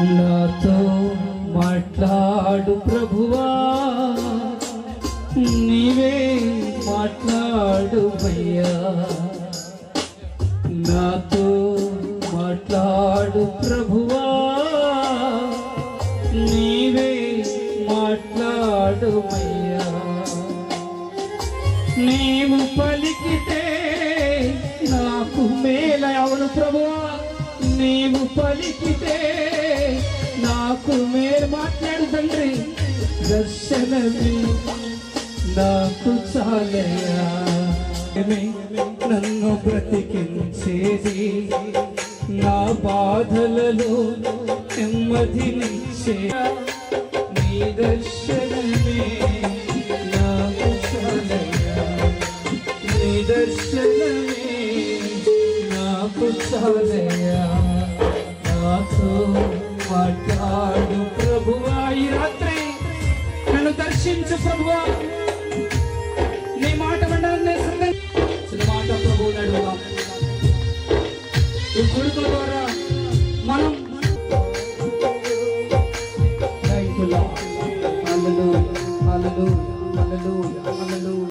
నాతో మాట్లాడు ప్రభువా. నీవే మాట్లాడు భయ్యా. నాతో మాట్లాడు ప్రభువా. నీవే మాట్లాడు మయ్యా నీవు పలికితే నాకు మేల. అవును ప్రభువా. నీవు పలికితే దర్శనమే నాకు చాలయా నన్ను బ్రతికించేది. నా బాధలలో నెమ్మదినిచ్చే నీ దర్శనమే నాకు చాలయా నీ దర్శనమే నాకు చాలయా నాతో మాట్లాడు నన్ను దర్శించు ప్రభువా. నీ మాట వినడాన్ని మాట ప్రభు నడువా ఈ కొడుకుల ద్వారా మనం రైతుల you,